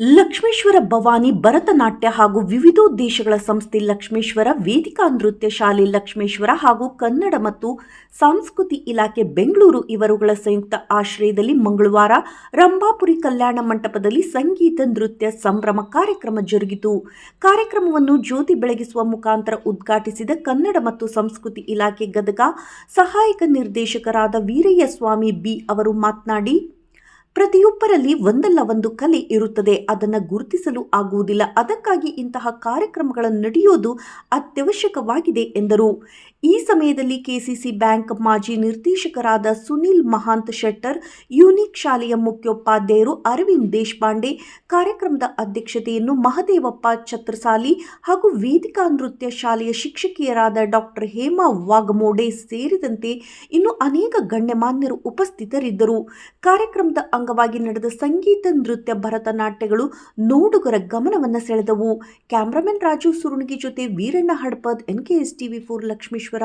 ಲಕ್ಷ್ಮೇಶ್ವರ ಭವಾನಿ ಭರತನಾಟ್ಯ ಹಾಗೂ ವಿವಿಧೋದ್ದೇಶಗಳ ಸಂಸ್ಥೆ ಲಕ್ಷ್ಮೇಶ್ವರ, ವೇದಿಕಾ ನೃತ್ಯ ಶಾಲೆ ಲಕ್ಷ್ಮೇಶ್ವರ ಹಾಗೂ ಕನ್ನಡ ಮತ್ತು ಸಂಸ್ಕೃತಿ ಇಲಾಖೆ ಬೆಂಗಳೂರು ಇವರುಗಳ ಸಂಯುಕ್ತ ಆಶ್ರಯದಲ್ಲಿ ಮಂಗಳವಾರ ರಂಭಾಪುರಿ ಕಲ್ಯಾಣ ಮಂಟಪದಲ್ಲಿ ಸಂಗೀತ ನೃತ್ಯ ಸಂಭ್ರಮ ಕಾರ್ಯಕ್ರಮ ಜರುಗಿತು. ಕಾರ್ಯಕ್ರಮವನ್ನು ಜ್ಯೋತಿ ಬೆಳಗಿಸುವ ಮುಖಾಂತರ ಉದ್ಘಾಟಿಸಿದ ಕನ್ನಡ ಮತ್ತು ಸಂಸ್ಕೃತಿ ಇಲಾಖೆ ಗದಗ ಸಹಾಯಕ ನಿರ್ದೇಶಕರಾದ ವೀರಯ್ಯ ಸ್ವಾಮಿ ಬಿ ಅವರು ಮಾತನಾಡಿ ಪ್ರತಿಯೊಬ್ಬರಲ್ಲಿ ಒಂದಲ್ಲ ಒಂದು ಕಲೆ ಇರುತ್ತದೆ, ಅದನ್ನು ಗುರುತಿಸಲು ಆಗುವುದಿಲ್ಲ. ಅದಕ್ಕಾಗಿ ಇಂತಹ ಕಾರ್ಯಕ್ರಮಗಳು ನಡೆಯೋದು ಅತ್ಯವಶ್ಯಕವಾಗಿದೆ, ಎಂದರು. ಈ ಸಮಯದಲ್ಲಿ ಕೆಸಿಸಿ ಬ್ಯಾಂಕ್ ಮಾಜಿ ನಿರ್ದೇಶಕರಾದ ಸುನೀಲ್ ಮಹಾಂತ್ ಶೆಟ್ಟರ್, ಯೂನಿಕ್ ಶಾಲೆಯ ಮುಖ್ಯೋಪಾಧ್ಯಾಯರು ಅರವಿಂದ್ ದೇಶಪಾಂಡೆ, ಕಾರ್ಯಕ್ರಮದ ಅಧ್ಯಕ್ಷತೆಯನ್ನು ಮಹದೇವಪ್ಪ ಛತ್ರಸಾಲಿ ಹಾಗೂ ವೇದಿಕಾ ನೃತ್ಯ ಶಾಲೆಯ ಶಿಕ್ಷಕಿಯರಾದ ಡಾಕ್ಟರ್ ಹೇಮಾ ವಾಗಮೋಡೆ ಸೇರಿದಂತೆ ಇನ್ನು ಅನೇಕ ಗಣ್ಯಮಾನ್ಯರು ಉಪಸ್ಥಿತರಿದ್ದರು. ಕಾರ್ಯಕ್ರಮದ ಅಂಗವಾಗಿ ನಡೆದ ಸಂಗೀತ ನೃತ್ಯ ಭರತನಾಟ್ಯಗಳು ನೋಡುಗರ ಗಮನವನ್ನು ಸೆಳೆದವು. ಕ್ಯಾಮ್ರಾಮನ್ ರಾಜು ಸುರುಣಿಗೆ ಜೊತೆ Veeranna Hadpad NKS TV for Lakshmeshwar.